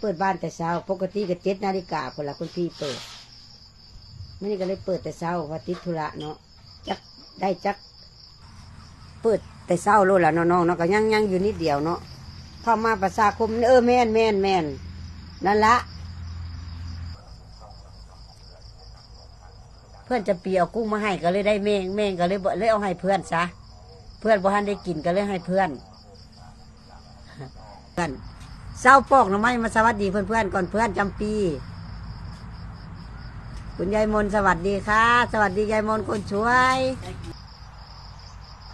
เปิดบ้านแต่เช้า ปกติก็เจ็ดนาฬิกาคนละคุณพี่เปิดมื่อนี้ก็เลยเปิดแต่เช้าว่าติธุระเนาะจักได้จัก เปิดแต่เช้าโลดละน้องๆเนาะก็ยังยังอยู่นิดเดียวเนาะเข้ามาประชาคมเออแม่นแม่นแม่นนั่นละ เพื่อนจะเปีเอากุ้งมาให้ก็เลยได้เมงเมงก็เลยเลยเอาให้เพื่อนซะเพื่อนบ่ทันได้กินก็เลยให้เพื่อนเพื่อน เศร้าปอกหน่อไม้มาสวัสดีเพื่อนๆก่อนเพื่อนจำปี คุณยายมนต์สวัสดีค่ะ สวัสดียายมนต์คนช่วย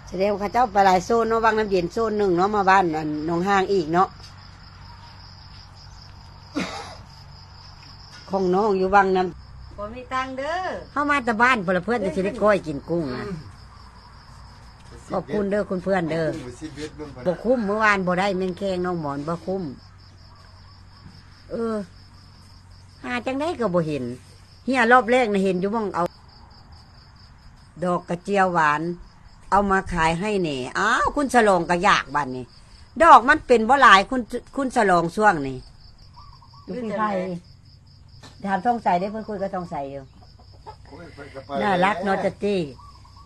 แสดงว่าเขาเจ้าไปหลายโซนเนาะวังน้ำเย็นโซนหนึ่งเนาะมาบ้านอันหนองห้างอีกเนาะของน้องอยู่วังน้ำผมมีตังค์เด้อเข้ามาแต่บ้านเพื่อนเพื่อนจะได้ก้อยกินกุ้งนะขอบคุณเด้อคุณเพื่อนเด้อมือสิบเอ็ดเบิ่งก่อนบ่คุ้มเมื่อวานบ่ได้เมนแข้งน้องหมอนบ่คุ้ม เออ หาจังได้ก็บ่เห็นเฮียรอบแรกนะเห็นอยู่บ้องเอา ดอกกระเจียวหวาน เอามาขายให้แหน่อ้าวคุณฉลองก็อยากบัดนี้ดอกมันเป็นบ่หลายคุณคุณฉลองช่วงนี้ดูพี่ไทยถามท้องใสได้เพื่อนคุยก็ท้องใสอยู่โอ้ยไปกับไปน่ารักเนอะจัตตี้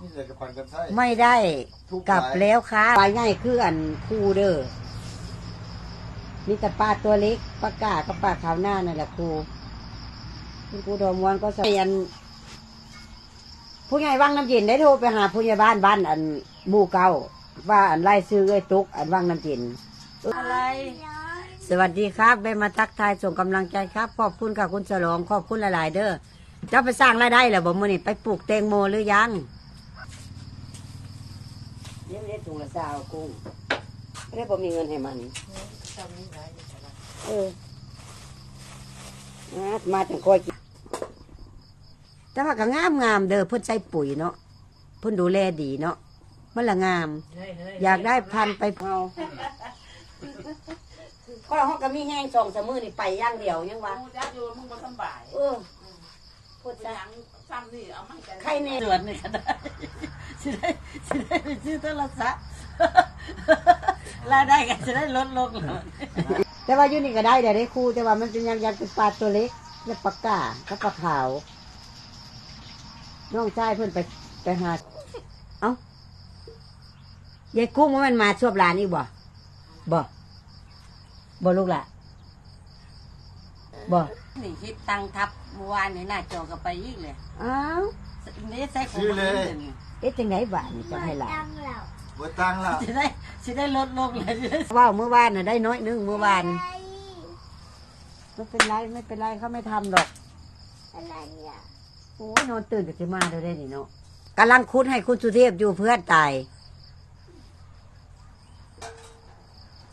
นี่เลยกับพันกันใช่ไม่ได้ทุกกลับหายแล้วค่ะปลาใหญ่คืออันคู่เด้อ มีแต่ปลาตัวเล็กปลากากับปลาขาวหน้านั่นแหละครูคุณครูดอมวนก็ใส่อันผู้ใหญ่วังน้ำเย็นได้โทรไปหาผู้ใหญ่บ้านบ้านอันหมู่เก่าว่าอันไล่ซื้อเอ้ยตุก อันวังน้ำเย็นอะไร สวัสดีครับได้มาทักทายส่งกำลังใจครับ ขอบคุณค่ะคุณฉลองขอบคุณหลายๆ เด้อเจ้าไปสร้างรายได้เหรอบ่มือนี่ไปปลูกแตงโมหรือยังเลี้ยงเลี้ยงถุงละสาวกุ้งไม่ได้บ่มีเงินให้มัน เออมามาจังคอยกินแต่ว่าก็งามงามๆเด้อเพิ่นใส่ปุ๋ยเนาะเพิ่นดูแลดีเนาะมันละงาม เฮ้ยเฮ้ยอยากได้พันธุ์ไปเผาข้อยห้องก็มีแห้งสองสามมือนี่ไปอย่างเดียวยังวะมึงจะอยู่มึงบ่สำบายเออ พูดจะซะยังซ้ำนี่เอาไม่กันใครเนี่ยเดือนนี่ก็ได้สิได้สิได้ไปซื้อโทรศัพท์รายได้ก็จะได้ลดลงหน่อยแต่ว่าอยู่นี่ก็ได้แต่ได้คู่แต่ว่ามันเป็นยังยังเป็นปลาตัวเล็กและปลากากับปลาขาวน้องชายเพื่อนไปไปหา เอ้ายายกุ้งว่ามันมาชวบหลานอีกบ่บ่บ่ลูกละบ่นี่คิดตังค์ทับ เมื่อวานนี่หน้าจอก็ไปอีกเลยอ้าวนี่ใส่ของมันนี่เอ๊ะจังไหนบ้านนี่จะให้หลานบ่ตังค์แล้วสิได้สิได้ลดลงเลยสิได้ว่าวเมื่อวานน่ะได้น้อยนึงเมื่อวานไม่เป็นไรไม่เป็นไรเขาไม่ทำหรอกอะไรอะโอ้ยนอนตื่นก็จะมาเดี๋ยวได้นี่เนาะกำลังคุดให้คุณสุเทพอยู่เพื่อนตาย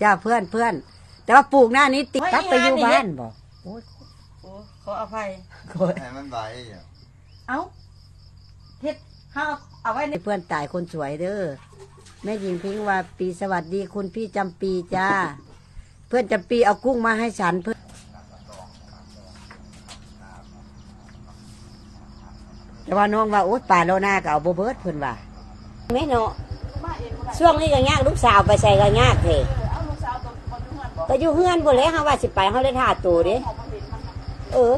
จ้าเพื่อนเพื่อน แต่ว่าปลูกหน้านี้ติดกลับไปอยู่บ้านบอกโอ้ยโอ้ขออภัยโอ้ยให้มันไหวอะเอ้าเฮ็ดเฮาเอาไว้ในเพื่อนตายคนสวยเด้อแม่หญิงพิงว่าปีสวัสดีคุณพี่จำปีจ้า เพื่อนจำปีเอากุ้งมาให้ฉันเพื่อนแต่ว่าน้องว่าโอ๊ยป่าโลนาก็เอาโบเบิร์ดเพื่อนว่าไม่เนาะช่วงนี้ก็ยากลูกสาวไปใส่ก็ยากเถอะเอาลูกสาวตัวคนเพื่อนบอกก็อยู่เฮือนพุ่นแหล้วฮะว่าสิไปเขาได้ท่าตัวเด้ของมัน เออ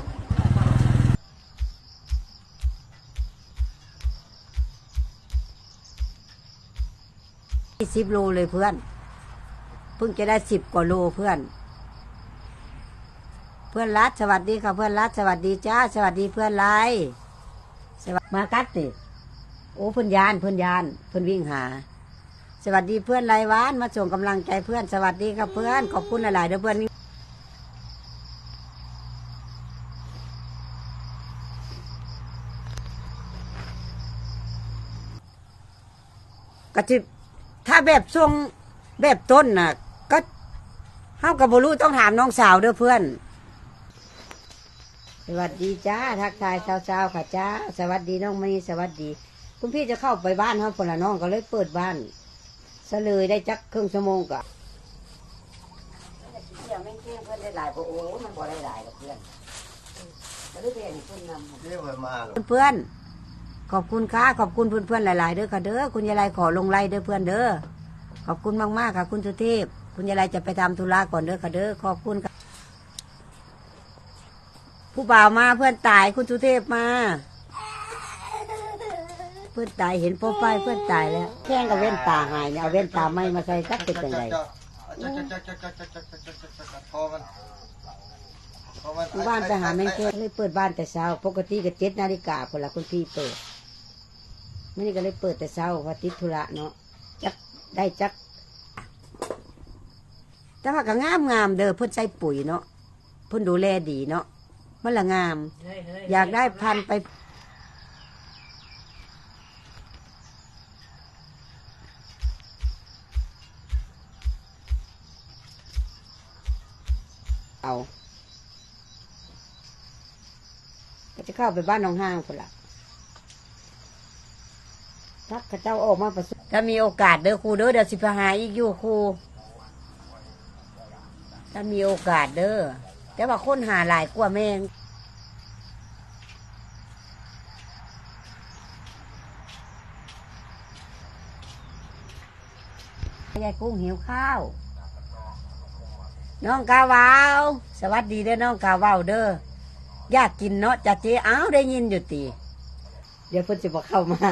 สิบโลเลยเพื่อน เพิ่งจะได้สิบกว่าโลเพื่อน เพื่อนรัดสวัสดีค่ะเพื่อนรัดสวัสดีจ้าสวัสดีเพื่อนไรสวัสดีมากัดติโอ้เพื่อนยานเพื่อนยานเพื่อนวิ่งหา สวัสดีเพื่อนไรหวานมาส่งกำลังใจเพื่อนสวัสดีครับเพื่อนขอบคุณหลายๆเด้อเพื่อน ก็จะถ้าแบบช่วงแบบต้นน่ะ ก็เฮากับบรู้ต้องถามน้องสาวเด้อเพื่อน สวัสดีจ้าทักทายสาวๆค่ะจ้าสวัสดีน้องมณีสวัสดี คุณพี่จะเข้าไปบ้านเขาคนละน้องก็เลยเปิดบ้านซะเลยได้จักครึ่งชั่วโมงก็เที่ยวแม่งเที่ยงเพื่อนได้หลายโอ้โหมันบ่ได้หลายกับเพื่อนก็เลยเพื่อนเพื่อนนำเดี๋ยวมันมาหรอกเพื่อนๆ ขอบคุณค่ะขอบคุณเพื่อนๆหลาย ๆ เด้อค่ะเด้อคุณยายไรขอลงไล่เด้อเพื่อนเด้อขอบคุณมากๆค่ะ คุณสุเทพ คุณยายไรจะไปทำธุระก่อนเด้อค่ะเด้อขอบคุณค่ะผู้บ่าวมาเพื่อนตายคุณสุเทพมา เพื่อนตายเห็นโปรไฟล์เพื่อนตายแล้วแข้งกับเว้นตาหายเนี่ยเอาเว้นตาไม่มาใส่สักเป็นยังไงพอมันพอมันอยู่บ้านไปหาแม่งแก้เลยเปิดบ้านแต่เช้า ปกติก็เจ็ดนาฬิกาคนละคุณพี่เปิด ไม่นี่ก็เลยเปิดแต่เช้าว่าติดธุระเนาะจักได้จัก แต่ว่าก็งามงามๆเด้อเพิ่นใส่ปุ๋ยเนาะเพิ่นดูแลดีเนาะมันละงามเฮ้ยเฮ้ยอยากได้พันธุ์ไปเอาก็จะเข้าไปบ้านน้องห้างคนละ ทักข้าเจ้าออกมาประสบถ้ามีโอกาสเด้อครูเด้อเดี๋ยวสิไปหาอีกอยู่ครูถ้ามีโอกาสเด้อแต่ว่าคนหาหลายกว่าแม่งยายกุ้งหิวข้าว น้องกาวาว สวัสดีเด้อน้องกาวาวเด้ออยากกินเนาะจ่าเจ๊อ้าวได้ยินอยู่ตีเดี๋ยวเพิ่นจะบอกเข้ามา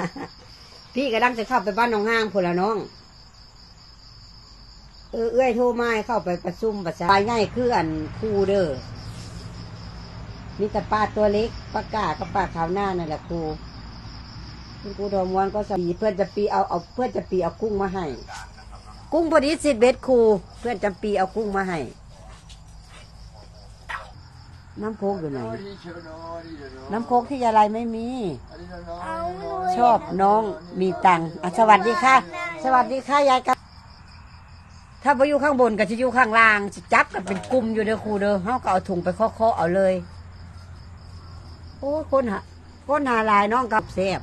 พี่กำลังจะเข้าไปบ้านน้องห้างพนละน้อง เออเอื้อยโทรมาเข้าไปประชุมประชาไปง่ายคืออันครูเด้อมีแต่ป้าตัวเล็กป้ากากับป้าขาวหน้านั่นแหละครูคุณครูทอม้วนก็สปีเพื่อนจะปีเอาเอาเพื่อนจะปีเอากุ้งมาให้ กุ้งพอดีสิบเบ็ดครูเพื่อนจำปีเอากุ้งมาให้ น้ำโคกอยู่ไหนน้ำโคกที่ยาลายไม่มี เอา ชอบน้องมีตังค์อะสวัสดีค่ะ สวัสดีค่ะยายกับถ้าไปอยู่ข้างบนก็จะอยู่ข้างล่างสิจับกันเป็นกลุ่มอยู่เด้อครูเด้อเฮาก็เอาถุงไปเคาะๆเอาเลย โอ้คนหาคนหาหลายน้องกับเสบ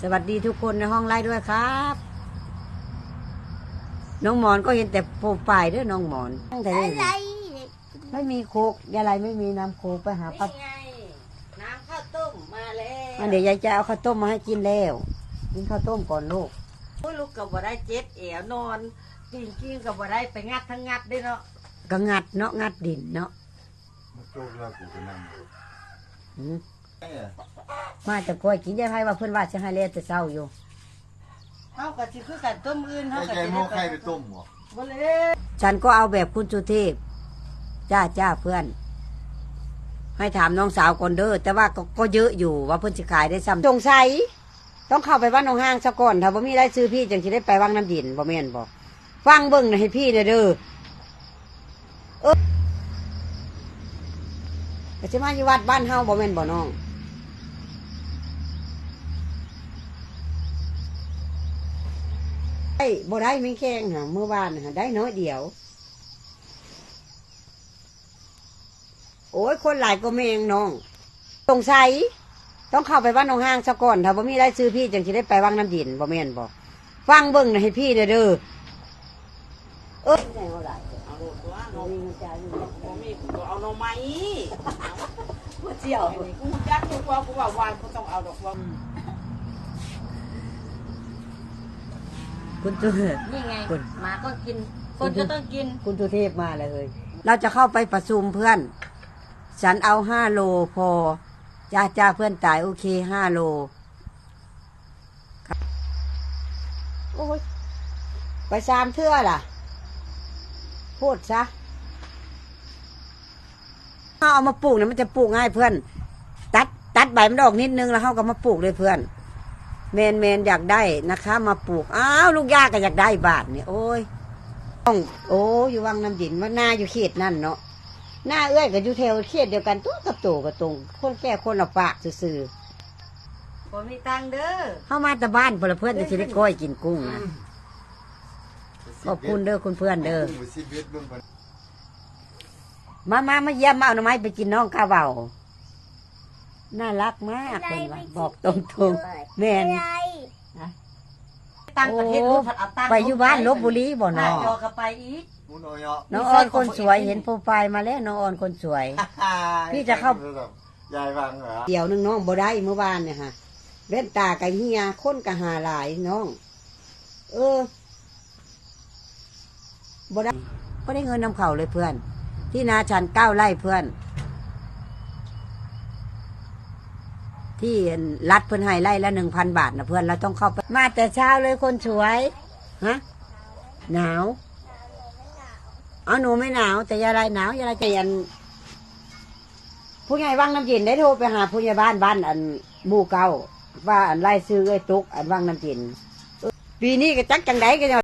สวัสดีทุกคนในห้องไล่ด้วยครับ น้องหมอนก็เห็นแต่โปรไฟล์เด้อน้องหมอนตั้งแต่อะเด็กไรไม่มีโคกยายไรไม่มีน้ำโคกไปหาป้านี่ไง น้ำข้าวต้มมา แล้วอันเดี๋ยวยายจะเอาข้าวต้มมาให้กินแล้ว กินข้าวต้มก่อนลูกโอ้ยลูกกับบ่ได้เจ็ดแอวนอนกินกินกับบ่ได้ไปงัดทั้งงัดได้เนาะก็งัดเนาะงัดดินเนาะมันโจกแล้วกูจะนั่งอืมเอ้ยมาแต่กล้วยกินยายไพ่ว่าเพื่อนว่าจะให้เลี้ยแต่เศร้าอยู่เฮาก็สิคือกันต้มอื่นเฮาไอ้ก็ใจสิโม่ไข่ไปต้มเหรอบ่เลย ฉันก็เอาแบบคุณสุเทพจ้าจ้าเพื่อน ให้ถามน้องสาวก่อนเด้อแต่ว่าก็ก็เยอะอยู่ว่าเพื่อนจะขายได้ซ้ำสงสัยต้องเข้าไปบ้านน้องห้างซะก่อนถ้าบ่มีได้ซื้อพี่จังสิได้ไปวังน้ำดินบ่แม่นบ่ฟังเบิ่งหน่อยให้พี่เด้อเด้อเออก็สิมาอยู่วัดบ้านเฮาบ่แม่นบ่น้องได้บ่ได้ไม่แข้งหะเมื่อวานหะได้น้อยเดียว โอ้ยคนหลายก็แมงน้องสงสัยต้องเข้าไปบ้านน้องห้างซะก่อนถ้าบ่มีได้ซื้อพี่จังสิได้ไปวังน้ำดินบ่แม่นบ่ฟังเบิ่งหน่อยให้พี่เด้อเด้อเออแม่เอาหลายเอาลูกตัวเอาเนาะมีเงินจ่ายอยู่บ่มีกูเอาหน่อไม้บ่เจียวอันนี้กูจักกูว่ากูว่าวานกูต้องเอาดอกว่าคุณตุนี่ไงคุณหมาก็กินคนก็ต้องกินคุณตุเทพมาเลยเราจะเข้าไปประชุมเพื่อน ฉันเอาห้าโลพอจ้าจ้าเพื่อนตายโอเคห้าโลครับโอ้ยไปสามเทื่อล่ะ พูดซะเอาเอามาปลูกเนี่ยมันจะปลูกง่ายเพื่อน ตัดตัดใบมันออกนิดนึงแล้วเขาก็มาปลูกเลยเพื่อนเมนเมนอยากได้นะคะ มาปลูกอ้าวลูกยาก็อยากได้บาทเนี่ยโอ้ยต้องโอ้อยู่วังน้ำดินว่าหน้าอยู่เขตนั่นเนาะ หน้าเอื้อยกับอยู่แถวเขตเดียวกันตัวกับโตกับตรงคนแก่คนละปากซื่อบ่มีตังค์เด้อๆเข้ามาแต่บ้านพลเพื่อนจะสิได้ก้อยกินกุ้งนะขอบคุณเด้อคุณเพื่อนเด้อกุ้งไปสิบเอ็ดเบิ่งก่อนมามามาเยี่ยมมาเอาหน่อไม้ไปกินน้องข้าวเบาน่ารักมากคนว่าบอกตรงๆแม่น อะไรตังค์ประเทศรู้ผัดเอาตังค์ไปอยู่บ้านลบบุรีบ่หน้าเนาะจอก็ไปอีกห มูน้อยอะน้องออนคนสวยเห็นโปรไฟล์มาแล้วน้องออนคนสวย พี่จะเข้า ยายฟังเหรอเดี๋ยวนึงน้องบ่ได้เมื่อวานเนี่ยฮะเว้นตากับเฮียคนกับหาหลายน้อง เออบ่ได้บ่ได้เงินนำเข่าเลยเพื่อน ที่นาฉันเก้าไร่เพื่อน ที่รัฐเพิ่อนให้ไล่ละหนึ่งพันบาทนะเพื่อนเราต้องเข้าไปมาแต่เช้าเลยคนสวย ฮะ หนาว เอหนูไม่หนาว แต่ยายไรหนาวยายไรใจอันผู้ใหญ่วังน้ำเย็นได้โทรไปหาผู้ใหญ่บ้านบ้านอันบูเก่าว่าอันไล่ซื้อไอ้ตุกอันวังน้ำเย็นปีนี้ก็จักจังไดก็จะ